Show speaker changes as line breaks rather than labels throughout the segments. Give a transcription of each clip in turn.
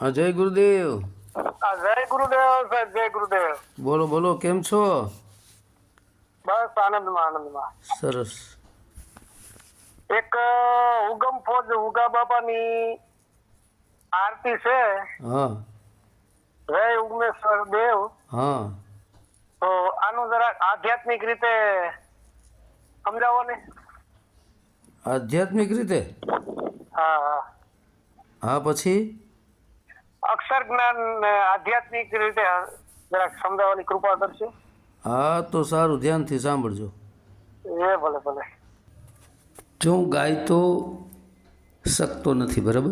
હા જય ગુરુદેવ.
જય ગુરુદેવ સાહેબ જય ગુરુદેવ.
બોલો બોલો કેમ છો?
બસ આનંદમાં આનંદમાં.
સરસ.
એક ઉગમ ફોજ ઉગા બાપાની આરતી છે.
હા.
જય ઉગમેશ્વર દેવ.
હા.
તો આનું જરા આધ્યાત્મિક રીતે સમજાવો ને.
આધ્યાત્મિક રીતે?
હા હા.
પછી?
અક્ષર જ્ઞાન આધ્યાત્મિક રીતે જરાક સમજાવવાની કૃપા કરશો?
હા તો સારું. ધ્યાનથી સાંભળજો.
એ ભલે ભલે.
જો હું ગાય તો શકતો નથી બરાબર?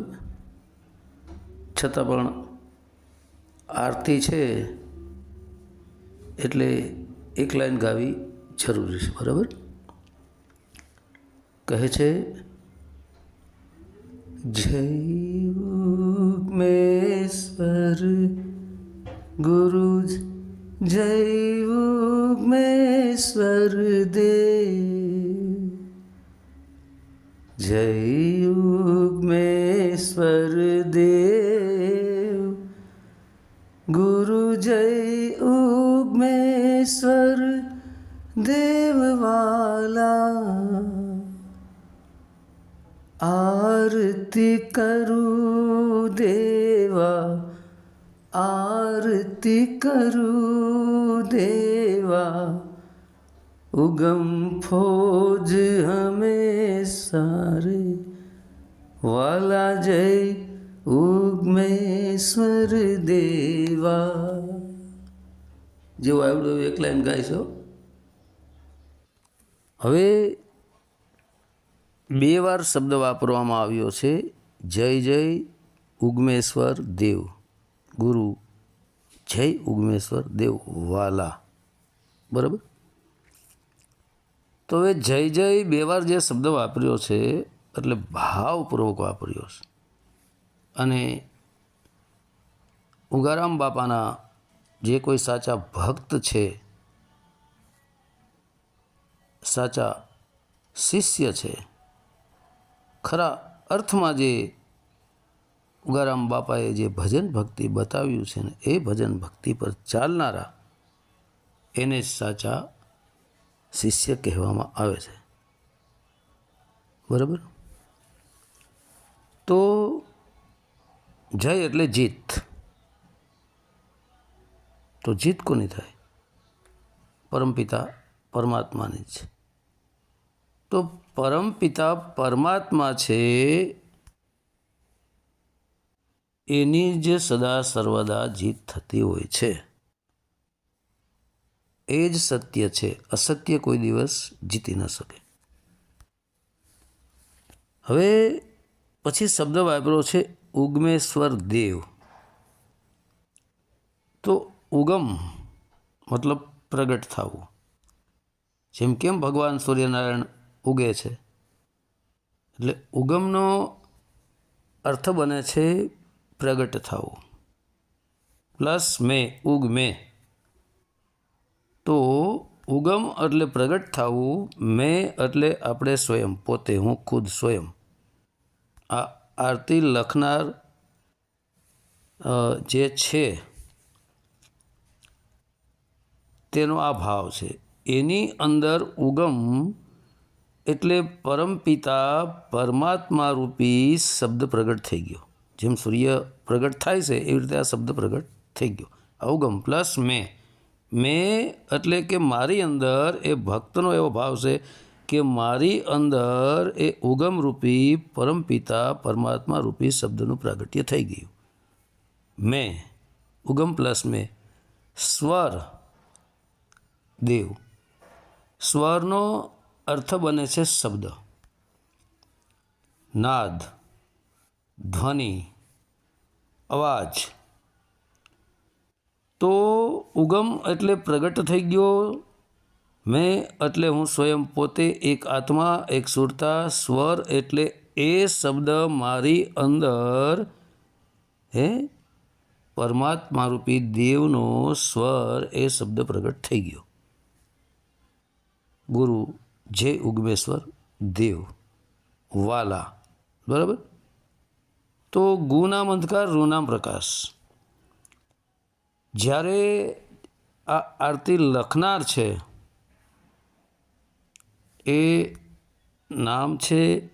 છતાં પણ આરતી છે એટલે એક લાઈન ગાવી જરૂરી છે બરાબર? કહે છે જય ઉમેશ્વર ગુરુ જય ઉમેશ્વર દેવ જય ઉગમેશ્વર દેવ ગુરુ જય ઉગમેશ્વર દેવવાલા આરતી કરું દેવા આરતી કરું દેવા ઉગમ ફોજ હમે સારે વાલા જય ઉગમેશ્વર દેવા જેવું આવડું એકલા એમ ગાઈશો હવે બે વાર શબ્દ વાપરવામાં આવ્યો છે, જય જય, ઉગમેશ્વર દેવ. ગુરુ, જય, ઉગમેશ્વર દેવ. વાલા. બરાબર? તો હવે જય જય બે વાર જે શબ્દ વાપર્યો છે, એટલે ભાવપૂર્વક વાપર્યો છે. અને ઉગારામ બાપાના જે કોઈ સાચા ભક્ત છે, સાચા શિષ્ય છે ખરા અર્થમાં જે ઉગારામ બાપાએ જે ભજન ભક્તિ બતાવ્યું છે ને, એ ભજન ભક્તિ પર ચાલનારા એને સાચા શિષ્ય કહેવામાં આવે છે. બરાબર? તો જય એટલે જીત. તો જીત કોની થાય? પરમપિતા પરમાત્માની જ. તો પરમપિતા પરમાત્મા છે, એની જે સદા સર્વદા જીત થતી હોય છે. એ જ સત્ય છે. અસત્ય કોઈ દિવસ જીતી ન શકે. હવે પછી શબ્દ વાપરો છે, ઉગમેશ્વર દેવ. તો ઉગમ મતલબ પ્રગટ થવું. જેમ કેમ ભગવાન સૂર્યનારાયણ ઉગે છે. એટલે ઉગમનો અર્થ બને છે પ્રગટ થવું. પ્લસ મેં, ઉગ મે. તો ઉગમ એટલે પ્રગટ થવું, મેં એટલે આપણે સ્વયં, પોતે હું ખુદ સ્વયં. આ આરતી લખનાર જે છે, તેનો આ ભાવ છે. એની અંદર ઉગમ એટલે પરમપિતા પરમાત્મા રૂપી શબ્દ પ્રગટ થઈ ગયો. જેમ સૂર્ય પ્રગટ થાય છે, એવી રીતે આ શબ્દ પ્રગટ થઈ ગયો. અવગમ પ્લસ મેં. મેં એટલે કે મારી અંદર એ ભક્તનો એવો ભાવ છે કે મારી અંદર એ ઉગમ રૂપી પરમપિતા પરમાત્મા રૂપી શબ્દનું પ્રાગટ્ય થઈ ગયું. મેં. ઉગમ પ્લસ મેં. સ્વર. દેવ. સ્વરનો અર્થ બને છે શબ્દ. નાદ, ધ્વનિ, અવાજ. તો ઉગમ એટલે પ્રગટ થઈ ગયો, મેં એટલે હું સ્વયં પોતે એક આત્મા, એક સુરતા, સ્વર એટલે એ શબ્દ મારી અંદર, હે? પરમાત્મા રૂપી દેવનો સ્વર એ શબ્દ પ્રગટ થઈ ગયો. ગુરુ જય ઉગમેશ્વર દેવ, વાલા, બરાબર? તો ગુનામ અંધકાર, રૂનામ પ્રકાશ. જ્યારે આ આરતી લખનાર છે, એ નામ છે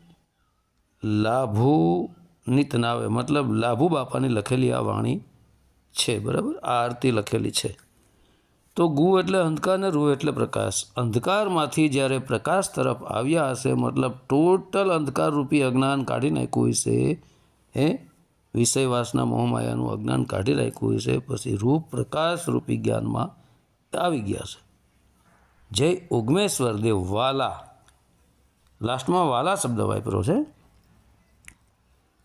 લાભુ નિતનાવે મતલબ લાભુ બાપાની લખેલી આ વાણી છે, બરાબર? આ આરતી લખેલી છે. તો ગુ એટલે અંધકાર ને રૂ એટલે પ્રકાશ. અંધકારમાંથી જ્યારે પ્રકાશ તરફ આવ્યા હશે, મતલબ ટોટલ અંધકાર રૂપી અજ્ઞાન કાઢી નાખ્યું હશે, હે? વિષય વાસના મોહમાયાનું અજ્ઞાન કાઢી રાખ્યું હશે, પછી રૂપ પ્રકાશ રૂપી જ્ઞાનમાં આવી ગયા છે. જય ઉગમેશ્વર દેવ, વાલા. લાસ્ટમાં વાલા શબ્દ વાપરો છે.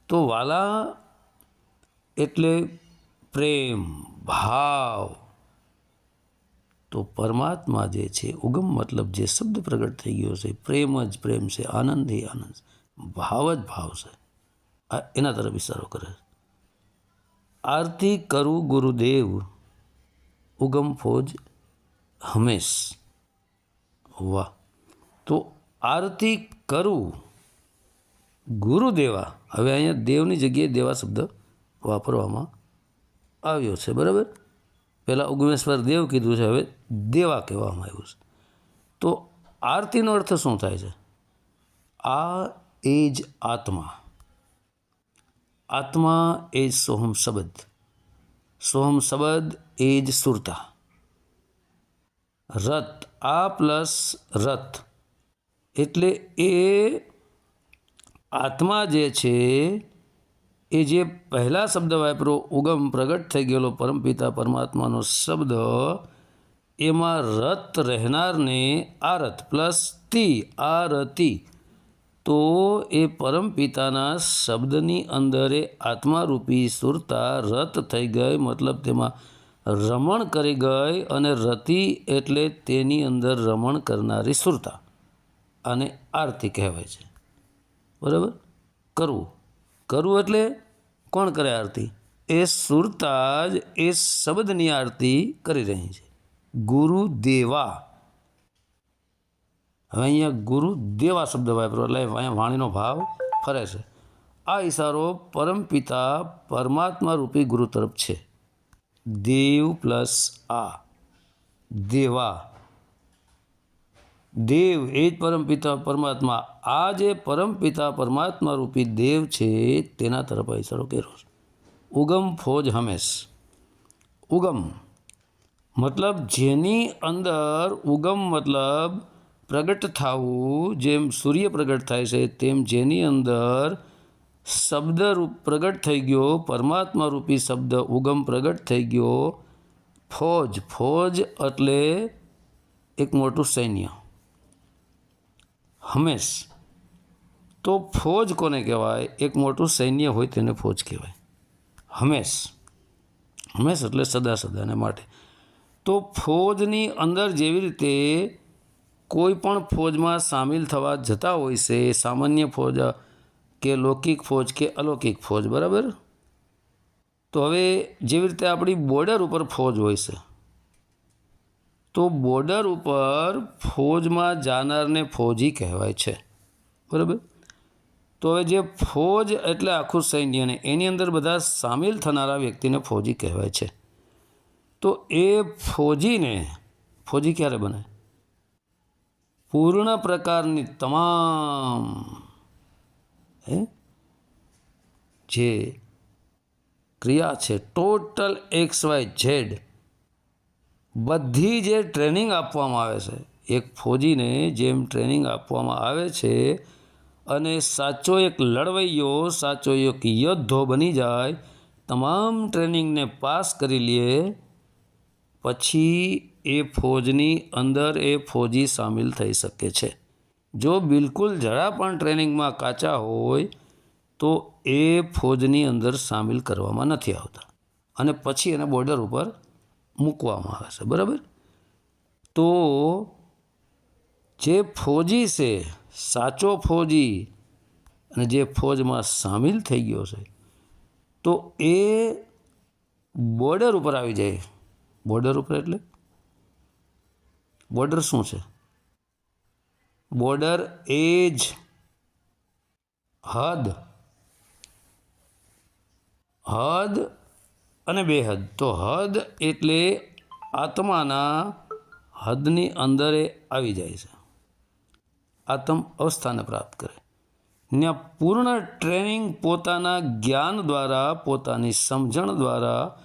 તો વાલા એટલે પ્રેમ, ભાવ તો પરમાત્મા જે છે, ઉગમ મતલબ જે શબ્દ પ્રગટ થઈ ગયો છે, પ્રેમ જ પ્રેમ છે, આનંદ એ આનંદ ભાવ જ ભાવ છે. આ એના તરફ ઇશારો કરે છે. આરતી કરું ગુરુદેવ, ઉગમ ફોજ હંમેશ. વાહ. તો આરતી કરું ગુરુદેવા. હવે અહીંયા દેવની જગ્યાએ દેવા શબ્દ વાપરવામાં આવ્યો છે, બરાબર? પહેલાં ઉગમેશ્વર દેવ કીધું છે, હવે દેવા કહેવામાં આવ્યું છે. તો આરતીનો અર્થ શું થાય છે? આ એ જ આત્મા. આત્મા એ જ સોહમ શબ્દ. સોહમ શબ્દ એ જ સુરતા. રથ આ પ્લસ રથ એટલે એ આત્મા જે છે એ જે પહેલા શબ્દ વાપરો ઉગમ પ્રગટ થઈ ગયેલો પરમપિતા પરમાત્માનો શબ્દ, એમાં રત રહેનારને આરત પ્લસ તી આરતી. તો એ પરમપિતાના શબ્દની અંદર એ આત્મારૂપી સુરતા રત થઈ ગઈ, મતલબ તેમાં રમણ કરી ગઈ અને રતિ એટલે તેની અંદર રમણ કરનારી સુરતા, આને આરતી કહેવાય છે. બરાબર? કરવું. કરવું એટલે કોણ કરે આરતી? એ સુરતા જ એ શબ્દની આરતી કરી રહી છે. ગુરુ દેવા હવે અહીંયા ગુરુ દેવા શબ્દ વાપરો એટલે અહીંયા વાણીનો ભાવ ફરે છે. આ ઈશારો પરમપિતા પરમાત્મા રૂપી ગુરુ તરફ છે. દેવ પ્લસ આ. દેવા. દેવ એ જ પરમપિતા પરમાત્મા. આ જે પરમપિતા પરમાત્મા રૂપી દેવ છે, તેના તરફ આ ઈશારો કર્યો છે. ઉગમ ફોજ હંમેશ. ઉગમ મતલબ જેની અંદર ઉગમ મતલબ પ્રગટ થવું, જેમ સૂર્ય પ્રગટ થાય છે, તેમ જેની અંદર શબ્દ રૂપ પ્રગટ થઈ ગયો, પરમાત્મા રૂપી શબ્દ ઉગમ પ્રગટ થઈ ગયો, ફોજ. ફોજ એટલે એક મોટું સૈન્ય. હંમેશ. તો ફોજ કોને કહેવાય? એક મોટું સૈન્ય હોય તેને ફોજ કહેવાય. હંમેશ. હંમેશ એટલે સદા સદાને માટે. તો ફોજની અંદર જેવી રીતે કોઈ પણ ફોજમાં સામેલ થવા જતા હોય છે, સામાન્ય ફોજ કે લૌકિક ફોજ કે અલૌકિક ફોજ, બરાબર? તો હવે જેવી રીતે આપણી બોર્ડર ઉપર ફોજ હોય છે તો બોર્ડર ઉપર ફોજમાં જાનારને ફોજી કહેવાય છે. બરાબર? તો હવે જે ફોજ એટલે આખું સૈન્યને એની અંદર બધા સામેલ થનારા વ્યક્તિને ફોજી કહેવાય છે. તો એ ફોજીને, ફોજી ક્યારે બને? પૂર્ણ પ્રકારની તમામ, હે? જે ક્રિયા છે, ટોટલ એક્સ વાય ઝેડ બધી જે ટ્રેનિંગ આપવામાં આવે છે, એક ફોજીને જેમ ટ્રેનિંગ આપવામાં આવે છે અને સાચો એક લડવૈયો, સાચો એક યોદ્ધો બની જાય, તમામ ટ્રેનિંગને પાસ કરી લે, પછી એ ફોજની અંદર એ ફોજી સામેલ થઈ શકે છે. જો બિલકુલ જરા પણ ટ્રેનિંગમાં કાચા હોય, તો એ ફોજની અંદર સામેલ કરવામાં નથી આવતા. અને પછી એને બોર્ડર ઉપર મૂકવામાં આવે છે, બરાબર? તો જે ફોજી છે, સાચો ફોજી અને જે ફોજમાં સામેલ થઈ ગયો છે, તો એ બોર્ડર ઉપર આવી જાય. બોર્ડર ઉપર એટલે? બોર્ડર શું છે? બોર્ડર એજ હદ હદ અને બેહદ તો હદ એટલે આત્માના હદની અંદરે આવી જાય છે. આત્મ અવસ્થાને પ્રાપ્ત કરે. ત્યાં પૂર્ણ ટ્રેનિંગ પોતાના જ્ઞાન દ્વારા, પોતાની સમજણ દ્વારા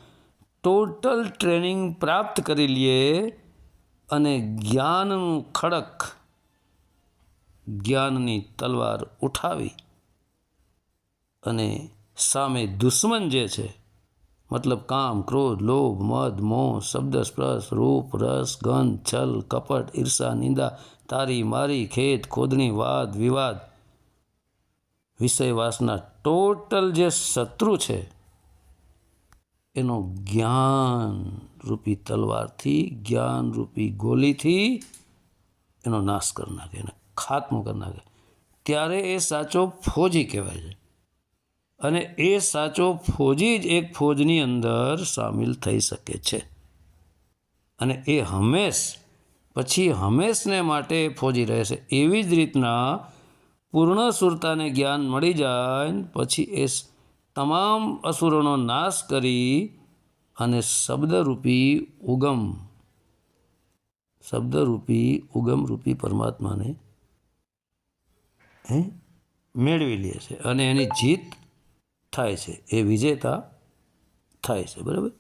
ટોટલ ટ્રેનિંગ પ્રાપ્ત કરી લઈએ અને જ્ઞાનનું ખડક, જ્ઞાનની તલવાર ઉઠાવી અને સામે દુશ્મન જે છે મતલબ કામ, ક્રોધ, લોભ, મદ, મોહ, શબ્દ, સ્પર્શ, રૂપ, રસ, ગંધ, છલ, કપટ, ઈર્ષા, નિંદા, તારી, મારી ખેત ખોદણી, વાદ, વિવાદ. વિષય વાસના ટોટલ જે શત્રુ છે, એનો જ્ઞાન રૂપી તલવારથી, જ્ઞાન રૂપી ગોલીથી એનો નાશ કરી નાખે, એને ખાત્મો કરી નાખે. ત્યારે એ સાચો ફોજી કહેવાય છે. અને એ સાચો ફોજી જ એક ફોજની અંદર સામેલ થઈ શકે છે. અને એ હંમેશ, પછી હંમેશને માટે ફોજી રહેશે. એવી જ રીતના પૂર્ણ સુરતાને જ્ઞાન મળી જાય, પછી એ તમામ અસુરોનો નાશ કરી અને શબ્દરૂપી ઉગમ, શબ્દરૂપી ઉગમરૂપી પરમાત્માને, હે, મેળવી લે છે. અને એની જીત થાય છે, એ વિજેતા થાય છે, બરાબર?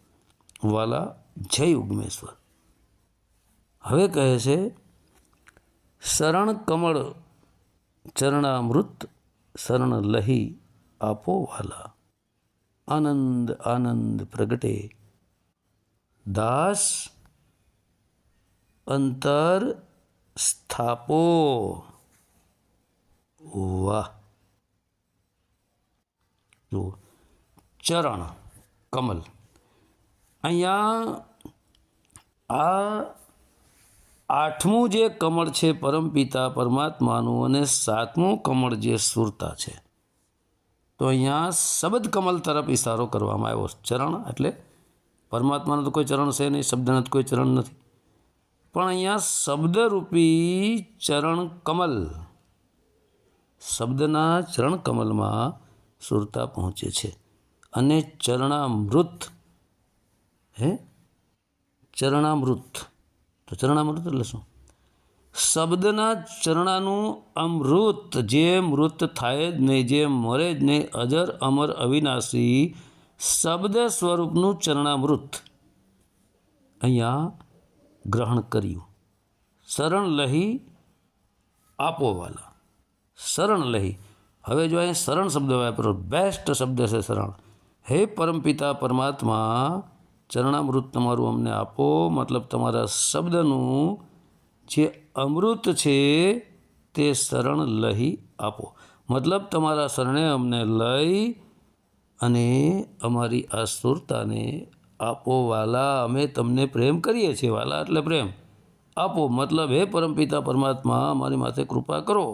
વાલા જય ઉગમેશ્વર. હવે કહે છે, શરણ કમળ ચરણામૃત, શરણ લહી આપો વાલા. આનંદ આનંદ પ્રગટે. દાસ અંતર સ્થાપો. વાહ. જુઓ ચરણ, કમલ. અહીંયા આ આઠમું જે કમળ છે પરમપિતા પરમાત્માનું અને સાતમું કમળ જે સુરતા છે. તો અહીંયા શબ્દ કમલ તરફ ઇશારો કરવામાં આવ્યો. ચરણ એટલે પરમાત્માનું તો કોઈ ચરણ છે નહીં, શબ્દના કોઈ ચરણ નથી. પણ અહીંયા શબ્દરૂપી ચરણ કમલ. શબ્દના ચરણ કમલમાં સુરતા પહોંચે છે. અને ચરણામૃત, હે? ચરણામૃત. તો ચરણામૃત એટલે શું? શબ્દના ચરણાનું અમૃત, જે મૃત થાય જ નહીં, જે મરે જ નહીં, અજર, અમર, અવિનાશી, શબ્દ સ્વરૂપનું ચરણામૃત. અહીંયા ગ્રહણ કર્યું. શરણ લહી આપોવાલા. શરણ લહી હવે જો અહીં શરણ શબ્દ વાપરો બેસ્ટ શબ્દ છે શરણ હે પરમપિતા પરમાત્મા, ચરણામૃત તમારું અમને આપો, મતલબ તમારા શબ્દનું જે અમૃત છે તે શરણ લહી આપો. મતલબ તમારા શરણે અમને લઈ અને અમારી આ સુરતાને આપો વાલા. અમે તમને પ્રેમ કરીએ છીએ વાલા એટલે પ્રેમ. આપો, મતલબ હે પરમપિતા પરમાત્મા અમારી માથે કૃપા કરો.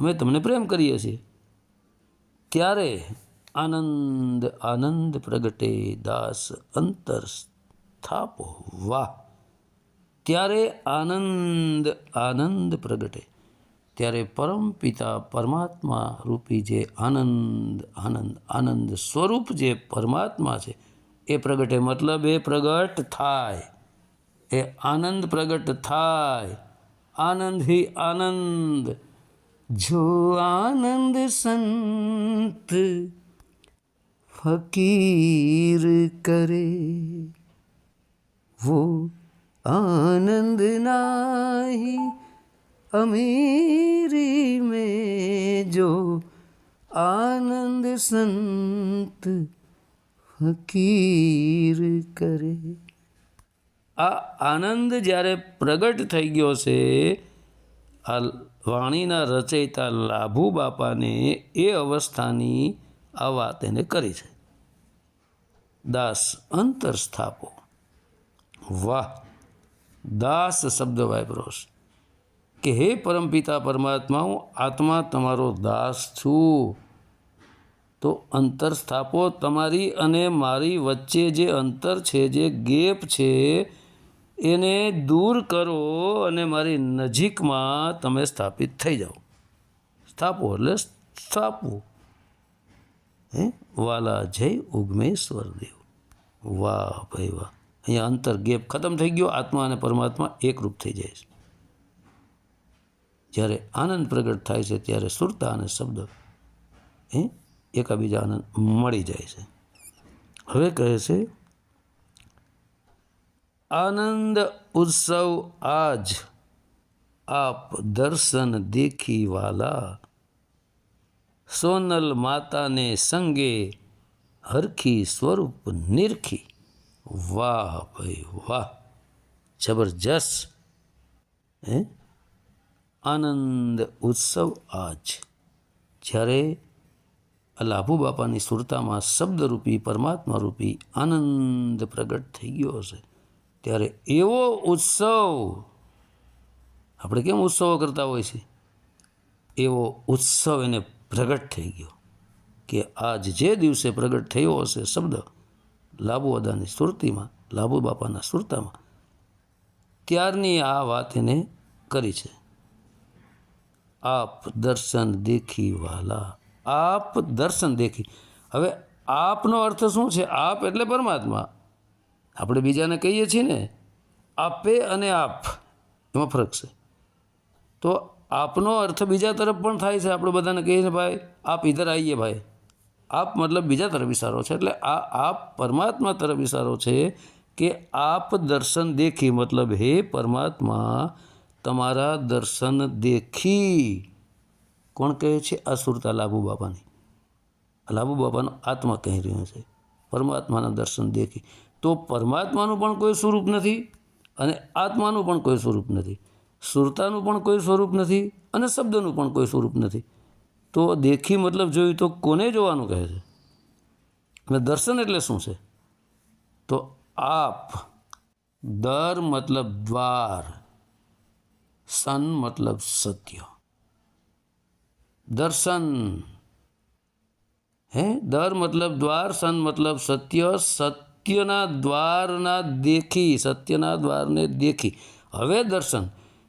અમે તમને પ્રેમ કરીએ છીએ. ત્યારે આનંદ આનંદ પ્રગટે, દાસ અંતર સ્થાપો. વાહ! ત્યારે આનંદ આનંદ પ્રગટે. ત્યારે પરમ પિતા પરમાત્મા રૂપી જે આનંદ આનંદ આનંદ સ્વરૂપ જે પરમાત્મા છે, એ પ્રગટે મતલબ એ પ્રગટ થાય. એ આનંદ પ્રગટ થાય. આનંદ હિ આનંદ. જો આનંદ સંત ફકીર કરે वो आनंद नाही अमीरी में जो आनंद संत ફકીર કરે આ આનંદ જ્યારે પ્રગટ થઈ ગયો છે આ વાણીના રચયિતા લાભુ બાપાને એ અવસ્થાની આ વાત એને કરી છે. દાસ અંતર સ્થાપો. વાહ, દાસ શબ્દ વાપરો કે હે પરમપિતા પરમાત્મા, હું આત્મા તમારો દાસ છું. તો અંતર સ્થાપો તમારી અને મારી વચ્ચે જે અંતર છે, જે ગેપ છે એને દૂર કરો અને મારી નજીકમાં તમે સ્થાપિત થઈ જાઓ. સ્થાપો, એટલે સ્થાપવું હે? વાલા જય ઉગમેશ્વર દેવ. વાહ ભાઈ વાહ. અહીંયા અંતર ગેપ ખતમ થઈ ગયો, આત્મા અને પરમાત્મા એકરૂપ થઈ જાય છે. જ્યારે આનંદ પ્રગટ થાય છે, ત્યારે સુરતા અને શબ્દ એ એકાબીજા આનંદ મળી જાય છે. હવે કહે છે આનંદ ઉત્સવ આજ આપ દર્શન દેખી વાલા સોનલ માતાને સંગે હરખી સ્વરૂપ નિરખી વાહ ભાઈ વાહ જબરજસ્ત હે આનંદ ઉત્સવ આજ જ્યારે આ લાભુ બાપાની સુરતામાં શબ્દરૂપી પરમાત્મા રૂપી આનંદ પ્રગટ થઈ ગયો હશે ત્યારે એવો ઉત્સવ, આપણે કેમ ઉત્સવો કરતા હોય છે? એવો ઉત્સવ એને પ્રગટ થઈ ગયો કે આજ જે દિવસે પ્રગટ થયો હશે શબ્દ લાભુ અદાની સુરતીમાં લાભુ બાપાના સુરતામાં ત્યારની આ વાત એને કરી છે. આપ દર્શન દેખી વાલા, આપ દર્શન દેખી. હવે આપનો અર્થ શું છે? આપ એટલે પરમાત્મા. આપણે બીજાને કહીએ છીએ ને, આપે અને આપ. એમાં ફરક છે. તો આપનો અર્થ બીજા તરફ પણ થાય છે, આપણે બધાને કહીએ છીએ, ભાઈ, આપ ઇધર આવીએ ભાઈ. આપ મતલબ બીજા તરફ ઇશારો છે, એટલે આ આપ પરમાત્મા તરફ ઇશારો છે કે આપ દર્શન દેખી, મતલબ હે પરમાત્મા, તમારા દર્શન દેખી. કોણ કહે છે? આ સુરતા લાભુ બાપાની. લાભુ બાપાનો આત્મા કહી રહ્યો છે, પરમાત્માના દર્શન દેખી. તો પરમાત્માનું પણ કોઈ સ્વરૂપ નથી અને આત્માનું પણ કોઈ સ્વરૂપ નથી. સુરતાનું પણ કોઈ સ્વરૂપ નથી અને શબ્દનું પણ કોઈ સ્વરૂપ નથી. તો દેખી મતલબ જોયું તો કોને જોવાનું કહે છે? અને દર્શન એટલે શું છે? તો આપ, દર મતલબ દ્વાર, સન મતલબ સત્ય. દર્શન, હે? દર મતલબ દ્વાર, સન મતલબ સત્ય સત્યના દ્વારના દેખી, સત્યના દ્વારને દેખી. હવે દર્શન,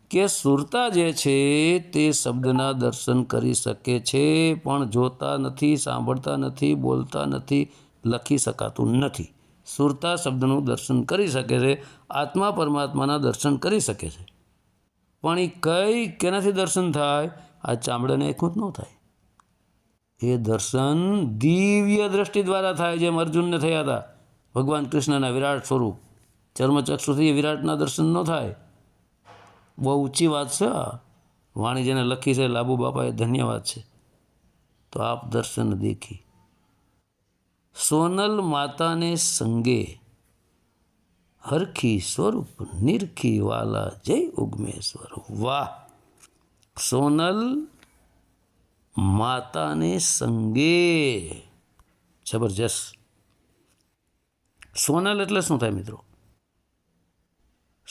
કે સુરતા જે છે તે શબ્દના દર્શન કરી શકે છે, પણ જોતા નથી, સાંભળતા નથી, બોલતા નથી, લખી શકાતું નથી. સુરતા શબ્દનું દર્શન કરી શકે છે, આત્મા પરમાત્માના દર્શન કરી શકે છે. પણ એ કઈ કેનાથી દર્શન થાય? આ ચામડાને એકું જ ન થાય. એ દર્શન દિવ્ય દ્રષ્ટિ દ્વારા થાય, જેમ અર્જુનને થયા હતા. ભગવાન કૃષ્ણના વિરાટ સ્વરૂપ. ચર્મચક્ષુથી વિરાટના દર્શન ન થાય. બહુ ઊંચી વાત છે આ. વાણી જેને લખી છે લાબુ બાપાએ ધન્યવાદ છે. તો આપ દર્શન દેખી. સોનલ માતાને સંગે હરખી સ્વરૂપ નિરખી વાલા જય ઉગમેશ્વર. વાહ! સોનલ માતાને સંગે. જબરજસ્ત. સોનલ એટલે શું થાય મિત્રો?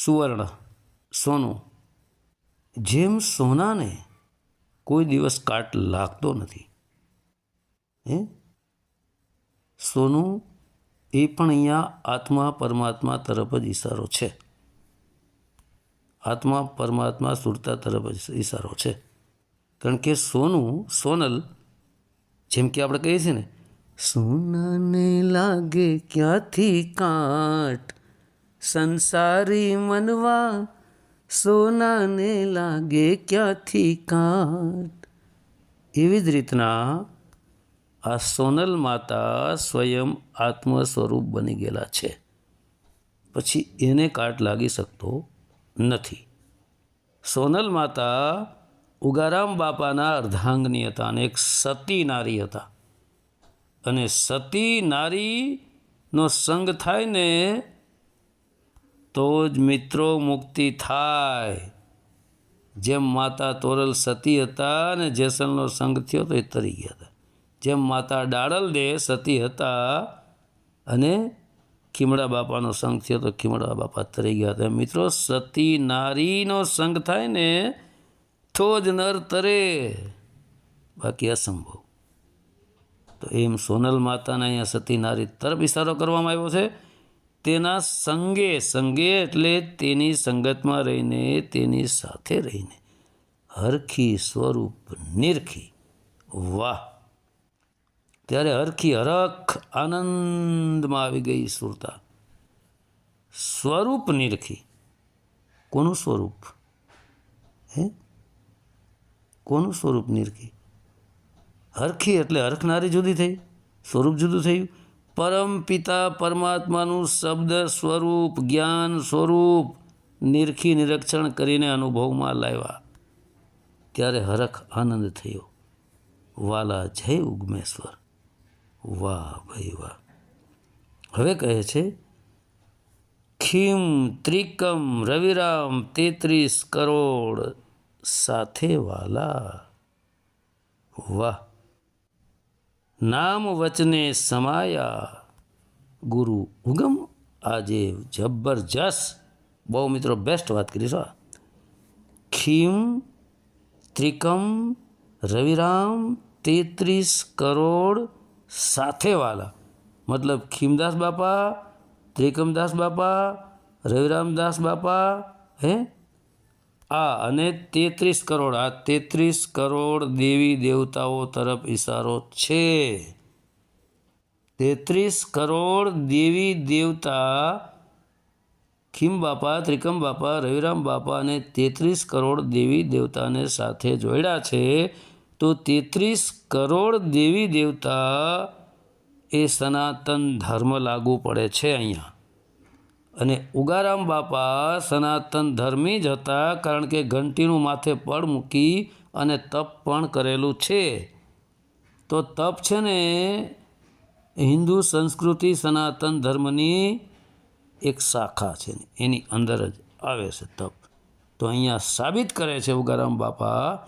સુવર્ણ, સોનું. જેમ સોનાને કોઈ દિવસ કાટ લાગતો નથી, હે? સોનું એ પણ અહીંયા આત્મા પરમાત્મા તરફ જ ઈશારો છે. આત્મા પરમાત્મા સુરતા તરફ જ ઈશારો છે. કારણ કે સોનું, સોનલ, જેમ કે આપણે કહીએ છીએ ને સોનાને લાગે ક્યાંથી કાટ? સંસારી મનવા સોનાને લાગે ક્યાંથી કાટ? એવી જ રીતના આ સોનલ માતા સ્વયં આત્મ સ્વરૂપ બની ગયેલા છે. પછી એને કાટ લાગી શકતો નથી. સોનલ માતા ઉગારામ બાપાના અર્ધાંગની હતા અને એક સતી નારી હતા. અને સતી નારીનો સંગ થાય ને તો જ મિત્રો મુક્તિ થાય. જેમ માતા તોરલ સતી હતા અને જેસલનો સંગ થયો તો એ તરી ગયા હતા. જેમ માતા ડાળલ દે સતી હતા અને ખીમડા બાપાનો સંગ થયો તો ખીમડા બાપા તરી ગયા હતા. મિત્રો, સતી નારીનો સંગ થાય ને તો જ નર તરે. બાકી અસંભવ. તો એમ સોનલ માતાના અહીંયા સતી નારી તરફ ઇશારો કરવામાં આવ્યો છે. તેના સંગે સંગે એટલે તેની સંગતમાં રહીને, તેની સાથે રહીને. હરખી સ્વરૂપ, નિરખી. વાહ! ત્યારે હરખી હરખ આનંદમાં આવી ગઈ સુરતા. સ્વરૂપ નિરખી. કોનું સ્વરૂપ? હે? કોનું સ્વરૂપ નિરખી? હરખી એટલે હરખનારી જુદી થઈ, સ્વરૂપ જુદું થયું. પરમ પિતા પરમાત્માનું શબ્દ સ્વરૂપ, જ્ઞાન સ્વરૂપ, નિરખી નિરીક્ષણ કરીને અનુભવમાં લાવ્યા. ત્યારે હરખ આનંદ થયો. વાલા જય ઉગમેશ્વર. વાહ ભાઈ વાહ. હવે કહે છે, ખીમ ત્રિકમ રવિરામ તેત્રીસ કરોડ સાથે વાલા. વાહ. નામ વચને સમાયા ગુરુ ઉગમ આજે જબરજસ્ત બહુ મિત્રો બેસ્ટ વાત કરી છો ખીમ ત્રિકમ રવિરામ તેત્રીસ કરોડ સાથેવાલા મતલબ ખીમદાસ બાપા ત્રિકમદાસ બાપા રવિરામદાસ બાપા હે આ અને તેત્રીસ કરોડ, આ તેત્રીસ કરોડ દેવી દેવતાઓ તરફ ઈશારો છે. તેત્રીસ કરોડ દેવી દેવતા ખીમ બાપા ત્રિકમ બાપા રવિરામ બાપા અને તેત્રીસ કરોડ દેવી દેવતાને સાથે જોડ્યા છે. તો તેત્રીસ કરોડ દેવી દેવતા એ સનાતન ધર્મ લાગુ પડે છે અહીંયા. અને ઉગારામ બાપા સનાતન ધર્મી જ હતા કારણ કે ઘંટીનું માથે પડ મૂકી અને તપ પણ કરેલું છે. તો તપ છે ને હિન્દુ સંસ્કૃતિ સનાતન ધર્મની એક શાખા છે એની અંદર જ આવે છે તપ. તો અહીંયા સાબિત કરે છે ઉગારામ બાપા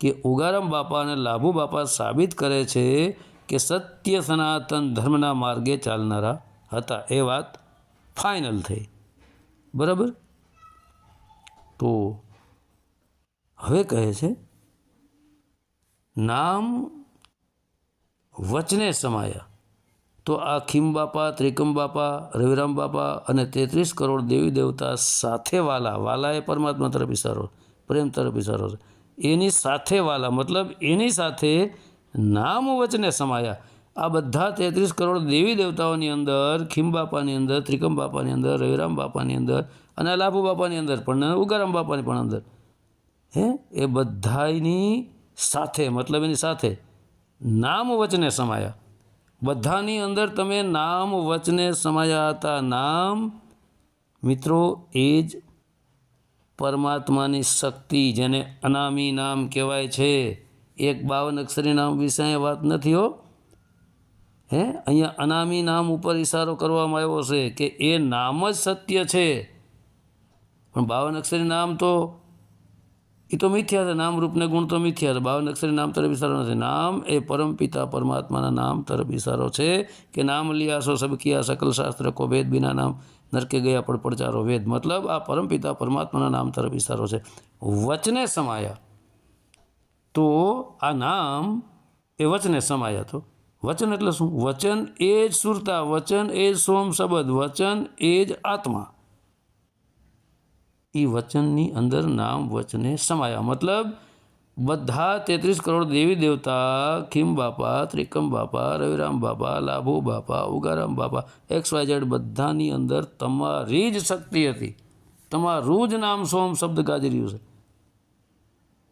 કે ઉગારામ બાપા અને લાભુ બાપા સાબિત કરે છે કે સત્ય સનાતન ધર્મના માર્ગે ચાલનારા હતા. એ વાત ફાઇનલ થઈ. બરાબર? તો હવે કહે છે, નામ વચને સમાયા. તો આ ખીમ બાપા, ત્રિકમ બાપા, રવિરામ બાપા અને તેત્રીસ કરોડ દેવી દેવતા સાથે વાલા વાલા એ પરમાત્મા તરફ ઇશારો પ્રેમ તરફ ઇશારો એની સાથે વાલા, મતલબ એની સાથે નામ વચને સમાયા. આ બધા તેત્રીસ કરોડ દેવી દેવતાઓની અંદર ખીમ બાપાની અંદર ત્રિકમ બાપાની અંદર રવિરામ બાપાની અંદર અને લાભુ બાપાની અંદર પણ ઉગારામ બાપાની પણ અંદર. હે? એ બધાની સાથે, મતલબ એની સાથે, નામ વચને સમાયા. બધાની અંદર તમે નામ વચને સમાયા હતા. નામ, મિત્રો, એ જ પરમાત્માની શક્તિ જેને અનામી નામ કહેવાય છે. એક બાવન અક્ષરી નામ વિશે વાત નથી હો. હે? અહીંયા અનામી નામ ઉપર ઈશારો કરવામાં આવ્યો છે કે એ નામ જ સત્ય છે. પણ બાવન અક્ષરી નામ તો એ તો મિથ્યા છે. નામ રૂપને ગુણ તો મિથ્યા છે. બાવન અક્ષરી નામ તરફ ઇશારો નથી. નામ એ પરમપિતા પરમાત્માના નામ તરફ ઈશારો છે કે નામ લિયાસો સબકિયા સકલ શાસ્ત્ર કો ભેદ બિના નામ નરકે ગયા પણ પડચારો વેદ. મતલબ આ પરમપિતા પરમાત્માના નામ તરફ ઈશારો છે. વચને સમાયા. તો આ નામ એ વચને સમાયા તો વચન એટલે શું? વચન એ જ સુરતા, વચન એ જ સોમ શબ્દ, વચન એ જ આત્મા. એ વચનની અંદર નામ વચને સમાયા. મતલબ બધા તેત્રીસ કરોડ દેવી દેવતા, ખીમ બાપા, ત્રિકમ બાપા, રવિરામ બાપા, લાભુ બાપા, ઉગારામ બાપા એક્સ વાય ઝેડ બધાની અંદર તમારી જ શક્તિ હતી. તમારું જ નામ સોમ શબ્દ ગાજી રહ્યું છે.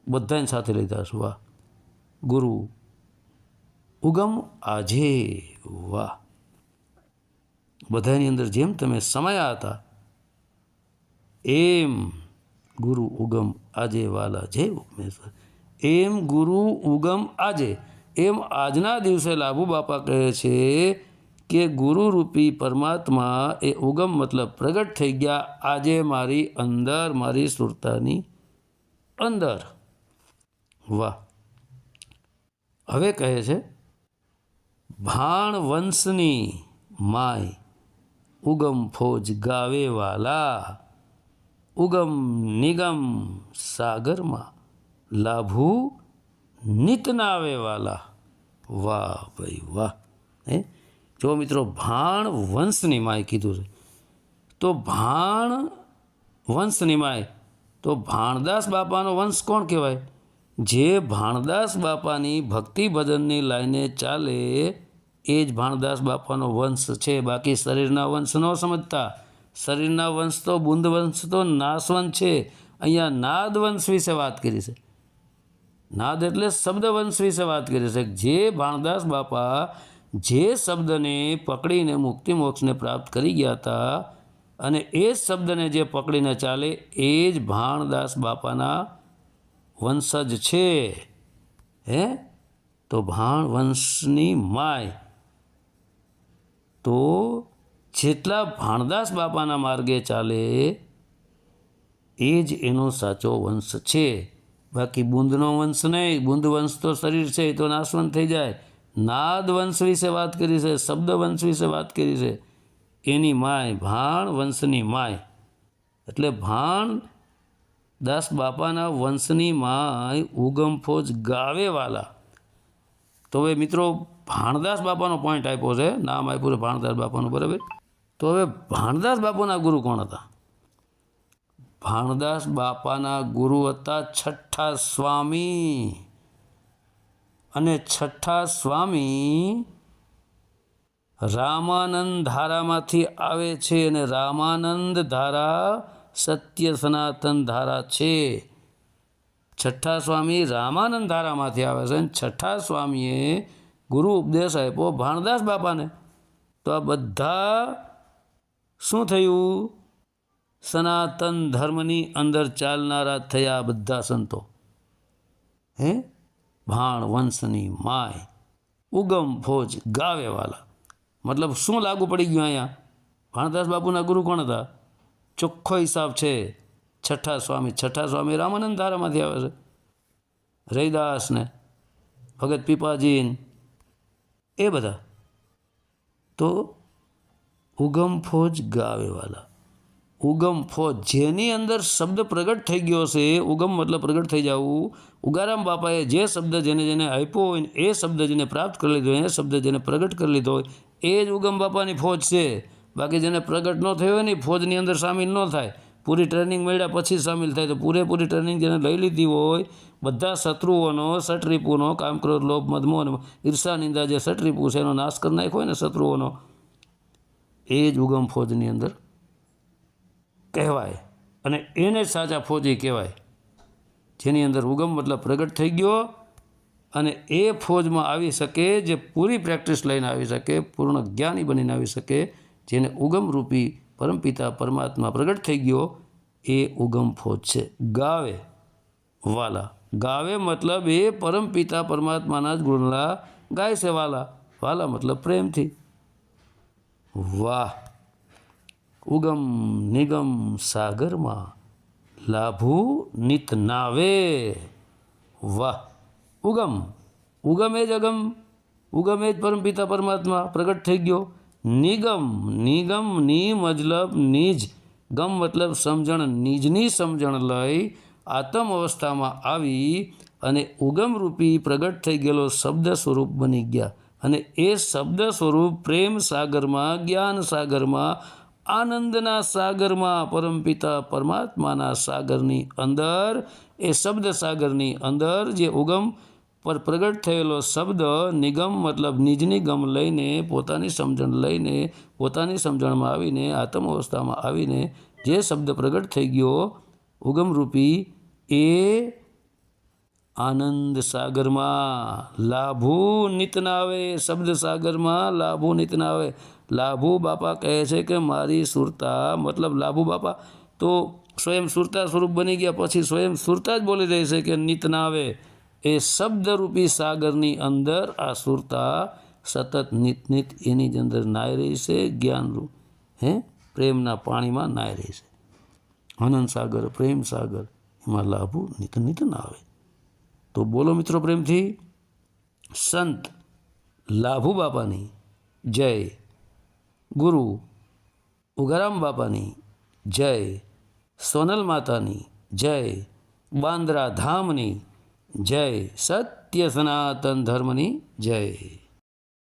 બધાને સાથે લીધા છું. વાહ. ગુરુ ઉગમ આજે વાહ. બધાની અંદર જેમ તમે સમાયા હતા, એમ ગુરુ ઉગમ આજે વાલા જય ઉપમેશ્વર એમ ગુરુ ઉગમ આજે. એમ આજના દિવસે લાભુ બાપા કહે છે કે ગુરુરૂપી પરમાત્મા એ ઉગમ મતલબ પ્રગટ થઈ ગયા. આજે મારી અંદર, મારી સુરતાની અંદર. વાહ. હવે કહે છે ભાણ વંશની માય ઉગમ ફોજ ગાવેવાલા. ઉગમ નિગમ સાગરમાં લાભુ નિતનાવેવાલા વાહ ભાઈ વાહ. હે? જો મિત્રો ભાણ વંશની માય કીધું છે, તો ભાણ વંશની માય તો ભાણદાસ બાપાનો વંશ કોણ કહેવાય? જે ભાણદાસ બાપાની ભક્તિ ભજનની લાઈને ચાલે એ જ ભાણદાસ બાપાનો વંશ છે. બાકી શરીરના વંશ ન સમજતા. શરીરના વંશ તો બુંદ વંશ તો નાસવંશ છે. અહીંયા નાદ વંશ વિશે વાત કરી છે. નાદ એટલે શબ્દ વંશ વિશે વાત કરી છે. જે ભાણદાસ બાપા જે શબ્દને પકડીને મુક્તિ મોક્ષને પ્રાપ્ત કરી ગયા હતા અને એ જ શબ્દને જે પકડીને ચાલે એ જ ભાણદાસ બાપાના વંશજ છે. હે? તો ભાણ વંશની માય તો જેટલા ભાણદાસ બાપાના માર્ગે ચાલે, એ જ એનો સાચો વંશ છે. બાકી બુંદનો વંશ નહીં, બુંદ વંશ તો શરીર છે, એ તો નાશવંત થઈ જાય. નાદ વંશ વિશે વાત કરી છે, શબ્દ વંશ વિશે વાત કરી છે. એની માય ભાણ વંશની માય. એટલે ભાણ દાસ બાપાના વંશની માય ઉગમ ફોજ ગાવેવાલા. તો હવે મિત્રો ભાણદાસ બાપાનો પોઈન્ટ આપ્યો છે. નામ આપ્યું છે ભાણદાસ બાપાનું, બરાબર? તો હવે ભાણદાસ બાપાના ગુરુ કોણ હતા? ભાણદાસ બાપાના ગુરુ હતા છઠ્ઠા સ્વામી. અને છઠ્ઠા સ્વામી રામાનંદ ધારામાંથી આવે છે અને રામાનંદ ધારા સત્ય સનાતન ધારા છે. છઠ્ઠા સ્વામી રામાનંદ ધારામાંથી આવે છે અને છઠ્ઠા સ્વામીએ ગુરુ ઉપદેશ આપ્યો, ભાણદાસ બાપાને, તો આ બધા શું થયું? સનાતન ધર્મની અંદર ચાલનારા થયા બધા સંતો. હે? ભાણ વંશની માય, ઉગમ ફોજ ગાવેવાલા. મતલબ શું લાગુ પડી ગયું અહીંયા? ભાણદાસ બાપુના ગુરુ કોણ હતા? ચોખ્ખો હિસાબ છે. છઠ્ઠા સ્વામી છઠ્ઠા સ્વામી રામાનંદ ધારામાંથી આવે છે. રૈદાસને ભગત પીપાજીન એ બધા. તો ઉગમ ફોજ ગાવેવાલા. ઉગમ ફોજ જેની અંદર શબ્દ પ્રગટ થઈ ગયો છે ઉગમ મતલબ પ્રગટ થઈ જવું. ઉગારામ બાપાએ જે શબ્દ જેને જેને આપ્યો હોય ને એ શબ્દ જેને પ્રાપ્ત કરી લીધો હોય, એ શબ્દ જેને પ્રગટ કરી લીધો હોય, એ જ ઉગમ બાપાની ફોજ છે. બાકી જેને પ્રગટ ન થયો હોય ને ફોજની અંદર સામેલ ન થાય. પૂરી ટ્રેનિંગ મળ્યા પછી સામેલ થાય. તો પૂરેપૂરી ટ્રેનિંગ જેને લઈ લીધી હોય બધા શત્રુઓનો સટરીપુનો કામક્રોધ લોભ અને ઈર્ષા, નિંદા જે સટરીપુ છે એનો નાશ કરી નાખ્યો હોય ને શત્રુઓનો, એ જ ઉગમ ફોજની અંદર કહેવાય. અને એને જ સાચા ફોજી કહેવાય. જેની અંદર ઉગમ મતલબ પ્રગટ થઈ ગયો અને એ ફોજમાં આવી શકે, જે પૂરી પ્રેક્ટિસ લઈને આવી શકે, પૂર્ણ જ્ઞાની બનીને આવી શકે, જેને ઉગમ રૂપી પરમપિતા પરમાત્મા પ્રગટ થઈ ગયો, એ ઉગમ ફોજ છે. ગાવે વાલા. ગાવે મતલબ એ પરમપિતા પરમાત્માના જ ગુણલા ગાય છે વાલા. વાલા મતલબ પ્રેમથી. વાહ. ઉગમ નિગમ સાગરમાં લાભુ નિત નાવે. વાહ. ઉગમ. ઉગમ એ જ અગમ. ઉગમ એ જ પરમપિતા પરમાત્મા પ્રગટ થઈ ગયો. નિગમ નિગમની મતલબ નિજ. ગમ મતલબ સમજણ, નિજની સમજણ લઈ આત્મ અવસ્થામાં આવી અને ઉગમરૂપી પ્રગટ થઈ ગયેલો શબ્દ સ્વરૂપ બની ગયા. અને એ શબ્દ સ્વરૂપ પ્રેમ સાગરમાં, જ્ઞાન સાગરમાં, આનંદના સાગરમાં, પરમપિતા પરમાત્માના સાગરની અંદર, એ શબ્દ સાગરની અંદર જે ઉગમ પર પ્રગટ થયેલો શબ્દ, નિગમ મતલબ નિજની ગમ લઈને, પોતાની સમજણ લઈને, પોતાની સમજણમાં આવીને, આત્મ અવસ્થામાં આવીને જે શબ્દ પ્રગટ થઈ ગયો, ઉગમરૂપી એ આનંદ સાગરમાં લાભુ નિતનાવે શબ્દ સાગરમાં લાભુ નિતનાવે લાભુ બાપા કહે છે કે મારી સુરતા, મતલબ લાભુ બાપા તો સ્વયં સુરતા સ્વરૂપ બની ગયા, પછી સ્વયં સુરતા જ બોલી રહી છે કે નિતનાવે એ શબ્દરૂપી સાગરની અંદર આ સુરતા સતત નિત નિત એની જ અંદર નાઈ રહી છે, જ્ઞાનરૂપ. હે? પ્રેમના પાણીમાં નાઈ રહી છે. આનંદ સાગર, પ્રેમ સાગર. એમાં લાભુ નિત નિત ના આવે તો બોલો મિત્રો પ્રેમથી સંત લાભુ બાપાની જય ગુરુ ઉગારામ બાપાની જય સોનલ માતાની જય બાંદ્રા ધામની જય સત્ય સનાતન ધર્મની જય